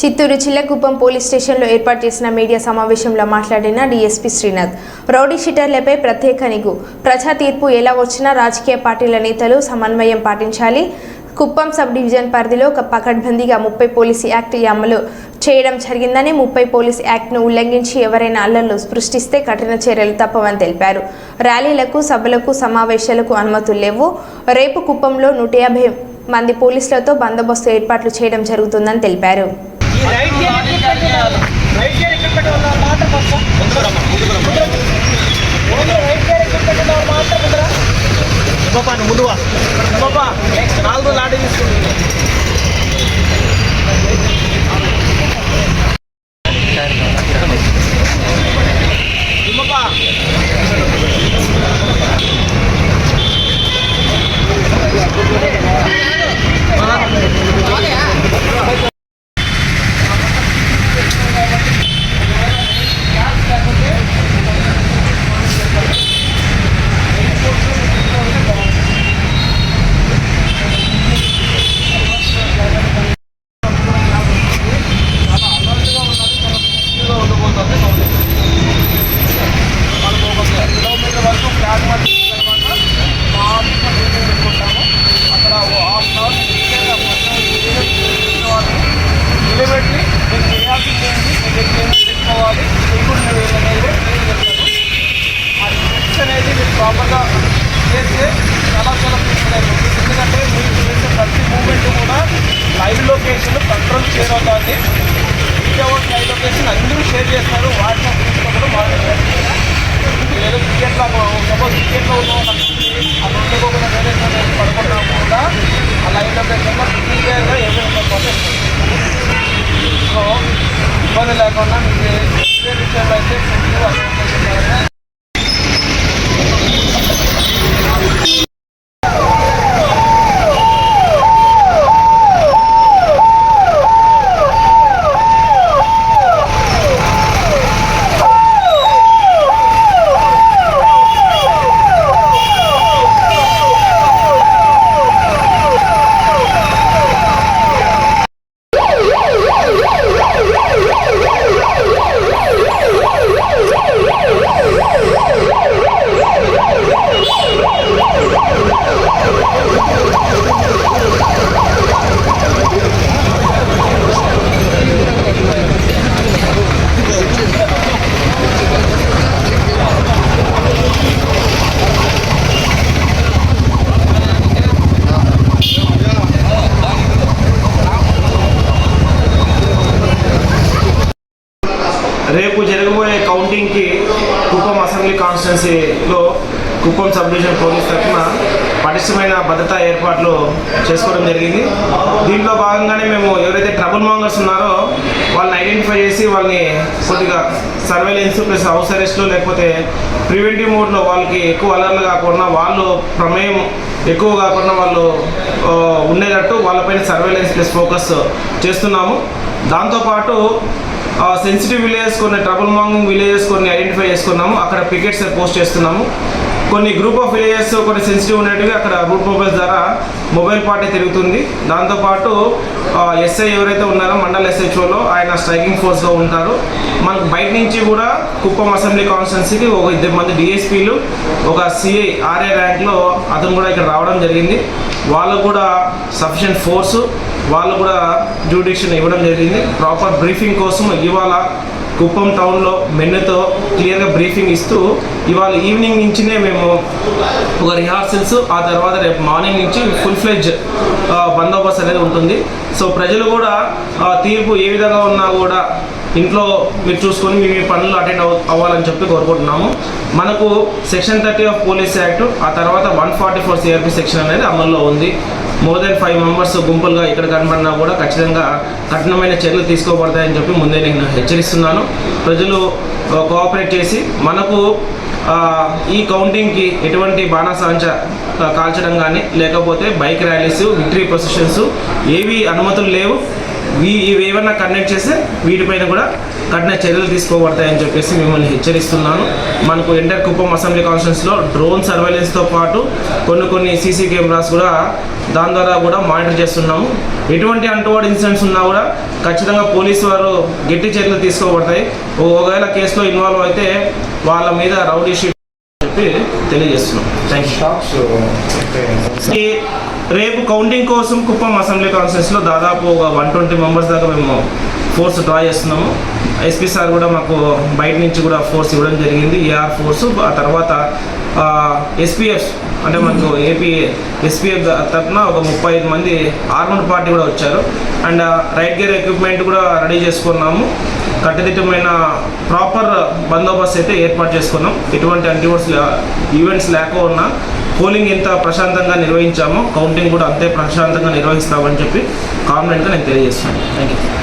Chittoor చిల్లకుప్పం police స్టేషన్లో ఏర్పాటు చేసిన మీడియా సమావేశంలో మాట్లాడిన డీఎస్పీ శ్రీనాథ్ రౌడీ షీటర్లపై ప్రత్యేక నిగు ప్రజా తీర్పు ఎలా వచ్చినా రాజకీయ పార్టీల నేతలు సమన్వయం పాటించాలి. కుప్పం సబ్ డివిజన్ పరిధిలో ఒక పకడ్బందీగా ముప్పై పోలీస్ యాక్ట్ అమలు చేయడం జరిగిందని ముప్పై పోలీస్ యాక్ట్ను ఉల్లంఘించి ఎవరైనా అల్లర్లు సృష్టిస్తే కఠిన చర్యలు తప్పవని తెలిపారు. ర్యాలీలకు సభలకు సమావేశాలకు అనుమతులు లేవు. రేపు కుప్పంలో నూట యాభై మంది పోలీసులతో బందోబస్తు ఏర్పాట్లు చేయడం జరుగుతుందని తెలిపారు. పెట్టాలి రైట్ గేర్ ఎక్కడ పెట్టాలి మాత్రం కొంచెం ఓన్లీ రైట్ గేర్ మాత్రం ముందర బాబా నువ్వు ముందువా బాబా నాలుగు లాంటి తీసుకుంటుంది అనేది ప్రాపర్గా చేస్తే చాలా చాలా పీస్ఫుల్ అయిపోతుంది ఎందుకంటే మీరు చేసే ప్రతి మూమెంట్ కూడా లైవ్ లొకేషన్ కంట్రోల్ షేర్ అవుతుంది వీడియో లైవ్ లొకేషన్ అందరూ షేర్ చేస్తారు. వాట్సాప్ గ్రూప్లో కూడా మాట్లాడతారు ఏదో క్రికెట్లో సపోజ్ క్రికెట్లో ఉన్న ఒక ఉండకుండా రెండు కూడా పడుకున్నా కూడా ఆ లైవ్ లొకేషన్లో క్లియర్గా ఏమైనా ప్రాసెస్ సో ఇబ్బంది లేకుండా జరగబోయే కౌంటింగ్కి కుప్పం అసెంబ్లీ కాన్స్టిట్యున్సీలో కుప్పం సబ్ డివిజన్ పోలీస్ తరఫున పటిష్టమైన భద్రతా ఏర్పాట్లు చేసుకోవడం జరిగింది. దీంట్లో భాగంగానే మేము ఎవరైతే ట్రబుల్ మాంగర్స్ ఉన్నారో వాళ్ళని ఐడెంటిఫై చేసి వాళ్ళని కొద్దిగా సర్వేలెన్స్ ప్లస్ హౌస్ అరెస్ట్లు లేకపోతే ప్రివెంటివ్ మోడ్లో వాళ్ళకి ఎక్కువ అలర్లు కాకుండా వాళ్ళు ప్రమేయం ఎక్కువ కాకుండా వాళ్ళు ఉండేటట్టు వాళ్ళపైన సర్వేలెన్స్ ప్లస్ ఫోకస్ చేస్తున్నాము. దాంతోపాటు సెన్సిటివ్ విలేజెస్ కొన్ని ట్రబుల్ మాంగింగ్ విలేజెస్ కొన్ని ఐడెంటిఫై చేసుకున్నాము. అక్కడ పికెట్స్ పోస్ట్ చేస్తున్నాము. కొన్ని గ్రూప్ ఆఫ్ విలేజెస్ కొన్ని సెన్సిటివ్ ఉన్నట్టుగా అక్కడ రూట్ మొబైల్స్ ద్వారా మొబైల్ పార్టీ తిరుగుతుంది. దాంతోపాటు ఎస్ఐ ఎవరైతే ఉన్నారో మండల్ ఎస్హెచ్ఓలో ఆయన స్ట్రైకింగ్ ఫోర్స్లో ఉంటారు. మనకు బయట నుంచి కూడా కుప్పం అసెంబ్లీ కాన్స్టిట్యున్సీకి ఒక ఇద్దరు మంది డిఎస్పీలు ఒక సిఐ ఆర్ఏ ర్యాంక్లో అతను కూడా ఇక్కడ రావడం జరిగింది. వాళ్ళకు కూడా సఫిషియంట్ ఫోర్సు వాళ్ళు కూడా జ్యూడిక్షన్ ఇవ్వడం జరిగింది. ప్రాపర్ బ్రీఫింగ్ కోసం ఇవాళ కుప్పం టౌన్లో మెన్నుతో క్లియర్గా బ్రీఫింగ్ ఇస్తూ ఇవాళ ఈవినింగ్ నుంచినే మేము ఒక రిహార్సల్స్ ఆ తర్వాత రేపు మార్నింగ్ నుంచి ఫుల్ ఫ్లెజ్ బందోబస్తు అనేది ఉంటుంది. సో ప్రజలు కూడా తీర్పు ఏ విధంగా ఉన్నా కూడా ఇంట్లో మీరు చూసుకొని మీ మీ పనులు అటెండ్ అవ్ అవ్వాలని చెప్పి కోరుకుంటున్నాము. మనకు section thirty of police act ఆ తర్వాత one forty four CRP section అనేది అమల్లో ఉంది. మోర్ దెన్ ఫైవ్ మెంబర్స్ గుంపులుగా ఇక్కడ కనబడినా కూడా ఖచ్చితంగా కఠినమైన చర్యలు తీసుకోబడతాయని చెప్పి ముందే నేను హెచ్చరిస్తున్నాను. ప్రజలు కోఆపరేట్ చేసి మనకు ఈ కౌంటింగ్కి ఎటువంటి బాణాసాంచ కాల్చడం కానీ లేకపోతే బైక్ ర్యాలీస్ విక్టరీ ప్రొసెషన్స్ ఏవి అనుమతులు లేవు. ఈ ఇవి ఏమన్నా కండక్ట్ చేస్తే వీటిపైన కూడా కఠిన చర్యలు తీసుకోబడతాయని చెప్పేసి మిమ్మల్ని హెచ్చరిస్తున్నాను. మనకు ఎంటర్ కుప్పం అసెంబ్లీ కాన్స్టిట్యూన్స్లో డ్రోన్ సర్వేలెన్స్తో పాటు కొన్ని కొన్ని సీసీ కెమెరాస్ కూడా దాని ద్వారా కూడా మానిటర్ చేస్తున్నాము. ఎటువంటి అంటువాడు ఇన్సిడెంట్స్ ఉన్నా కూడా ఖచ్చితంగా పోలీసు వారు గట్టి చర్యలు తీసుకోబడతాయి. ఒకవేళ కేసులో ఇన్వాల్వ్ అయితే వాళ్ళ మీద రౌడీ షీట్ చెప్పి తెలియజేస్తున్నాం. థ్యాంక్ యూ రేపు కౌంటింగ్ కోసం కుప్పం అసెంబ్లీ కాన్ఫరెన్స్లో దాదాపు ఒక వన్ ట్వంటీ మెంబర్స్ దాకా మేము ఫోర్స్ డ్రా చేస్తున్నాము. ఎస్పీ సార్ కూడా మాకు బయట నుంచి కూడా ఫోర్స్ ఇవ్వడం జరిగింది. ఏఆర్ ఫోర్స్ ఆ తర్వాత ఎస్పీఎఫ్ అంటే మనకు ఏపీ ఎస్పీఎఫ్ తరఫున ఒక ముప్పై ఐదు మంది ఆర్మడ్ పార్టీ కూడా వచ్చారు. అండ్ రైట్ గేర్ ఎక్విప్మెంట్ కూడా రెడీ చేసుకున్నాము. కట్టుదిట్టమైన ప్రాపర్ బందోబస్తు అయితే ఏర్పాటు చేసుకున్నాం. ఎటువంటి అంటివర్స్ ఈవెంట్స్ ఉన్నా పోలింగ్ ఎంత ప్రశాంతంగా నిర్వహించామో. కౌంటింగ్ కూడా అంతే ప్రశాంతంగా నిర్వహిస్తామని చెప్పి కాన్ఫిడెంట్గా నేను తెలియజేస్తున్నాను. Thank you